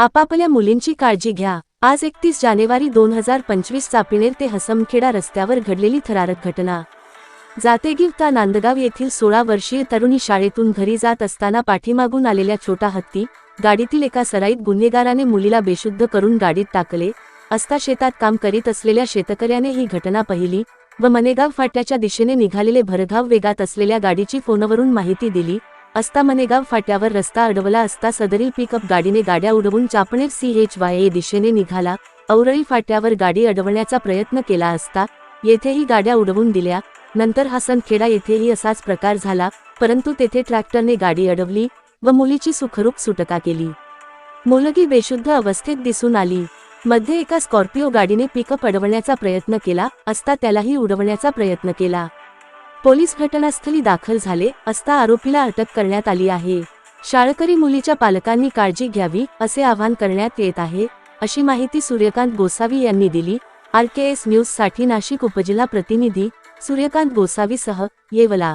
आपापल्या मुलींची काळजी घ्या. आज एकतीस जानेवारी दोन हजार पंचवीस चापिणेर ते हसमखेडा रस्त्यावर घडलेली थरारक घटना. जातेगिवता नांदगाव येथील सोळा वर्षीय तरुणी शाळेतून घरी जात असताना पाठीमागून आलेल्या छोटा हत्ती गाडीतील एका सराईत गुन्हेगाराने मुलीला बेशुद्ध करून गाडीत टाकले. असता शेतात काम करीत असलेल्या शेतकऱ्याने ही घटना पाहिली व मनेगाव फाट्याच्या दिशेने निघालेले भरधाव वेगात असलेल्या गाडीची फोनवरून माहिती दिली. अस्तामनेगाव फाट्यावर रस्ता अडवला असता सदरील पिकअप गाडीने गाड्या उडवून Chapaner C H Y A दिशेने निघाला. औरळी फाट्यावर गाडी अडवण्याचा प्रयत्न केला असता येथेही गाड्या उडवून दिल्या. नंतर हसनखेडा येथेही असाच प्रकार झाला परंतु तेथे ट्रॅक्टरने गाडी अडवली व मुलीची सुखरूप सुटका केली. मुलगी बेशुद्ध अवस्थेत दिसून आली. मध्ये एका स्कॉर्पिओ गाडीने पिकअप अडवण्याचा प्रयत्न केला असता त्यालाही उडवण्याचा प्रयत्न केला. पोलीस घटनास्थळी दाखल झाले असता आरोपीला अटक करण्यात आली आहे. शाळकरी मुलीच्या पालकांनी काळजी घ्यावी असे आवाहन करण्यात येत आहे अशी माहिती सूर्यकांत गोसावी यांनी दिली. आर के एस न्यूजसाठी नाशिक उपजिल्हा प्रतिनिधी सूर्यकांत गोसावीसह येवला.